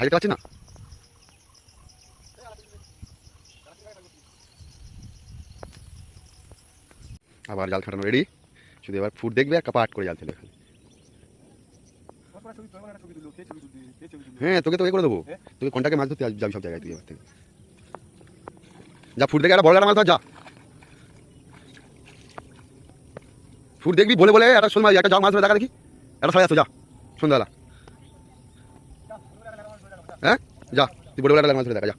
খাইতে পারছি না? আবার জাল খাটানো রেডি শুধু এবার ফুট দেখবে আর কাপাট করে জাল ফেলে হ্যাঁ তোকে তো এ করে দেবো। তোকে কন্টাকে মাছ ধরতে যাবি সব জায়গায় তুই এবার থেকে। যা ফুট দেখে একটা বড় মাছ ধর যা। ফুট দেখবি বলে বলে একটা মাছ একটা জগ মাছ ধরে দেখা দেখি। একটা সবাই আসতো যা। সন্ধ্যাবেলা। হ্যাঁ? যা, তুই একটা মাছ ধরে দেখা, যা।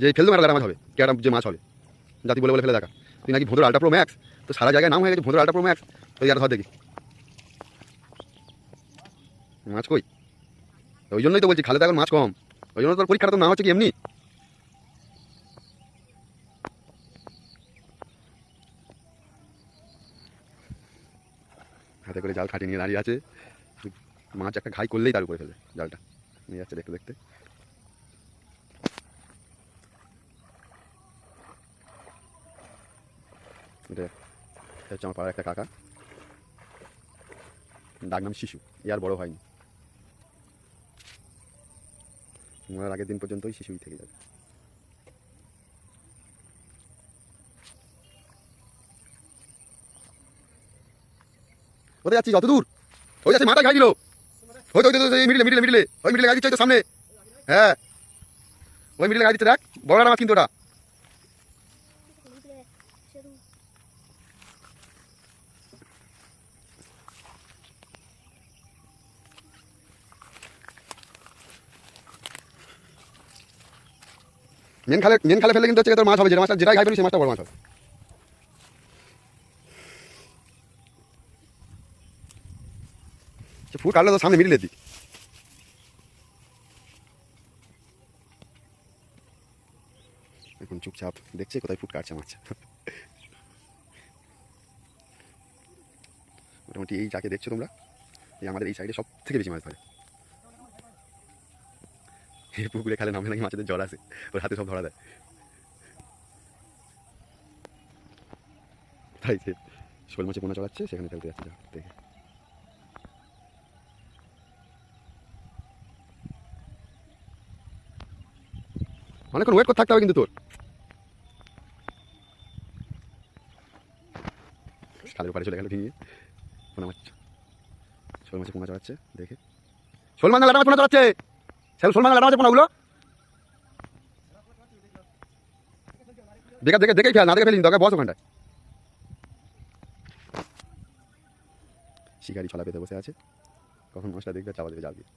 যে ফেলতে একটা মাছ হবে, কে যে মাছ হবে। যা, তুই বলে বলে ফেলে দেখা। তুই নাকি ভোঁদর আল্ট্রা প্রো ম্যাক্স? তো সারা জায়গায় নাম হয়ে গেছে ভোঁদর আল্ট্রা প্রো ম্যাক্স। তো একটা ধর দেখি। মাছ কই? ওই জন্যই তো বলছি, খালে তো এখন মাছ কম। ওই জন্য তোর পরীক্ষাটা তো না হচ্ছে কি এমনি? হাতে করে জাল খাটিয়ে নিয়ে দাঁড়িয়ে আছে। মাছ একটা ঘাই করলেই তার উপরে ফেলে, জালটা। নিয়ে যাচ্ছে দেখতে দেখতে। হচ্ছে আমার পাড়ার একটা কাকা। ডাক নাম শিশু ইয়ার বড় হয়নি। মরার আগের দিন পর্যন্ত ওই শিশুই থেকে যাবে। কোথায় যাচ্ছিস? অত দূর? ওই যাচ্ছে মাথা খাই দিল। ওই তো, ওই মিডিলে মিডিলে মিডিলে ওই মিডিলে গাড়ি দিচ্ছে সামনে। হ্যাঁ। ওই মিডিলে গাড়ি দিচ্ছে দেখ বড় মাছ কিন্তু ওটা। মেন খালে মেন খালে ফেলে কিন্তু হচ্ছে তোর মাছ হবে যেটা মাছটা, যেটাই খাই পেলি সেই মাছটা বড় মাছ হবে। সে ফুল কাটলে তো সামনে মিডিলে দিক এখন চুপচাপ দেখছে কোথায় ফুট কাটছে মাছ মোটামুটি এই যাকে দেখছ তোমরা এই আমাদের এই সাইডে সব থেকে বেশি মাছ ধরে এই পুকুরে খালে নামে নাকি মাছেদের জল আসে ওর হাতে সব ধরা দেয় তাই যে শোল মাছে পোনা চড়াচ্ছে সেখানে ফেলতে যাচ্ছে দেখে অনেকক্ষণ ওয়েট করতে থাকতে হবে কিন্তু তোর। খালের পাড়ে চলে গেল ভেঙে পোনা মাছ শোল মাছে পোনা চড়াচ্ছে, দেখে। শোল মাছ লাটা মাছ পোনা চড়াচ্ছে! শোল মাছ লাটা মাছের পোনাগুলো? দেখে দেখে দেখেই ফেল, না দেখে ফেলিনি দরকার বস ওখানটায়। শিকারি ছলা পেতে বসে আছে। কখন মাছটা দেখবে, চাপা দেবে, জাল দিয়ে।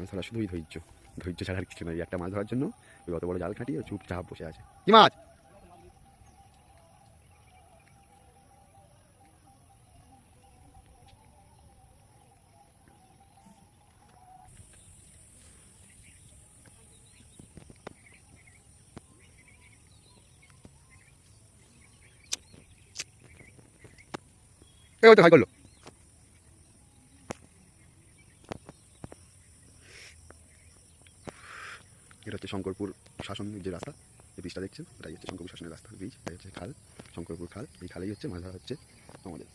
মাছ ধরা শুধুই ধৈর্য। ধৈর্য ছাড়া আর কিছু নয় একটা মাছ ধরার জন্য ওই অত বড় জাল খাটিয়ে চুপচাপ বসে আছে। কি মাছ? এ তো হাই করল এটা হচ্ছে শঙ্করপুর শাসন যে রাস্তা এই ব্রিজটা দেখছেন এটাই হচ্ছে শঙ্করপুর শাসনের রাস্তা ব্রিজ এটাই হচ্ছে খাল, শঙ্করপুর খাল, এই খালেই হচ্ছে মাছ ধরা হচ্ছে আমাদের।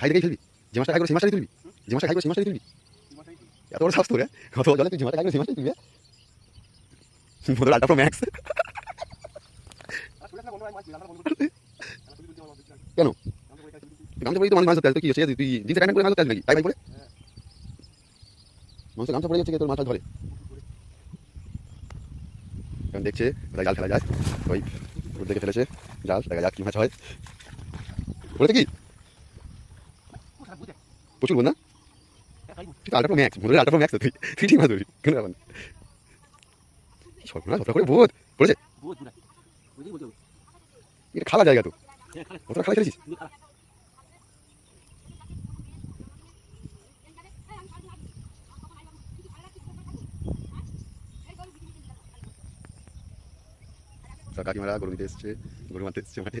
ঘাই দেখেই ফেলবি, যে খাই করে সেই তুলবি, যে মাছটা খাই করে সেই তুলবি। এত বড় তোর হ্যাঁ? কত জলে তুই যে খাই করে সেই তুলবি আলটা প্রো ম্যাক্স কেন? গামছা পরেই তো মানুষ মাছ ধরতে কি হচ্ছে? তুই জিন্সের প্যান্ট পরে মাছ ধরতে নাকি? তাই ভাই পরে? মানুষের গামছা পরে তোর মাথা ধরে। কারণ দেখছে? কোথায় জাল ফেলা যায়? ওই দেখে ফেলেছে জাল, দেখা যাক কি মাছ হয়। বলেছে কি? প্রচুর না আলট্রা ম্যাক্স মনে হয় আলট্রা তুই ঠিক মাছ ধরবি কোনো ব্যাপার না এটা খালা জায়গা তো কতটা খালা ছেড়েছিস কাকিমারা গরু নিতে এসছে গরু মারতে এসছে মাঠে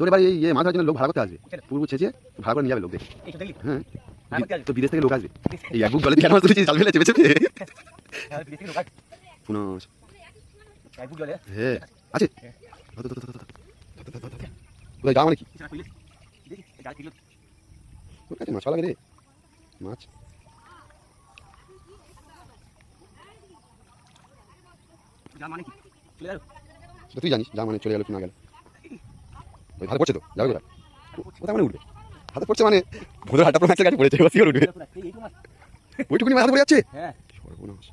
তোর এবার এই মাছ ধরার জন্য লোক ভাড়া করতে আসবে। পূর্ব ছেঁচে ভাড়া করে নিয়ে যাবে লোকদের। হ্যাঁ। তো বিদেশ থেকে লোক আসবে। এই জাল ফেলে হ্যাঁ আছে? মানে লাগে রে। মাছ তুই জানিস যা মানে চলে গেল কি না গেল। ওই হাতে পড়ছে তো? যাবে কোথায় কোথায় মানে উঠবে। হাতে পড়ছে মানে ভোঁদের হাটটা পুরো ম্যাচের কাছে পড়েছে ওসিও উঠবে। ওইটুকুনি মাথা পড়ে যাচ্ছে? হ্যাঁ। সর্বনাশ।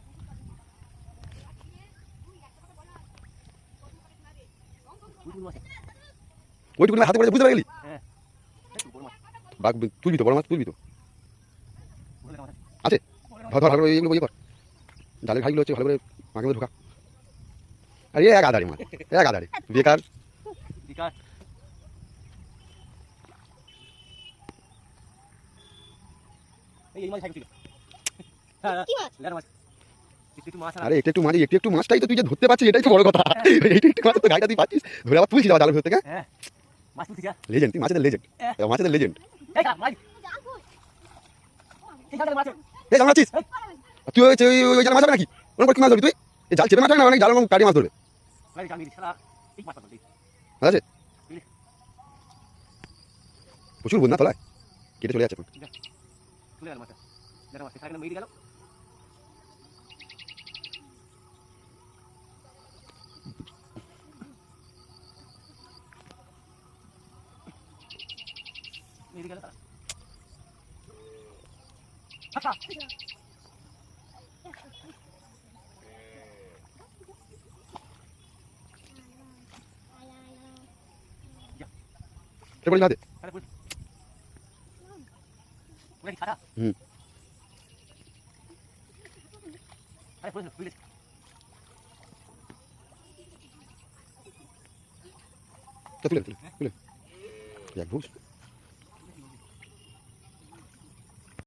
ওইটুকুনি হাতে পড়ে বুঝতে পারলি? হ্যাঁ। বাঘ তুলবি তো বড় মাছ তুলবি তো? আছে? ধর ধর ভালো করে এইগুলো ইয়ে কর জালের ঘাইগুলো হচ্ছে ভালো করে মাকে মধ্যে ঢোকা। আর এক আধারে মানে এক আধারে বেকার আরে একটু একটু একটু মাছটাই তো তুই যে ধরতে এটাই তো কথা তো তুই পাচ্ছিস তুই লেজেন্ড লেজেন্ড তুই ওই জাল মাছ নাকি কি মাছ ধরবি তুই জাল চেপে মাছ না অনেক জাল কাটি মাছ ধরবে আছে প্রচুর বন্যা তলায় কেটে চলে যাচ্ছে এখন তুলে গেল মাছটা লেয়ার মাছ সারা মেরে গেল মেরে গেল তারা আচ্ছা ये बड़ी बात है Tá tudo, tudo, tudo. Já, vamos.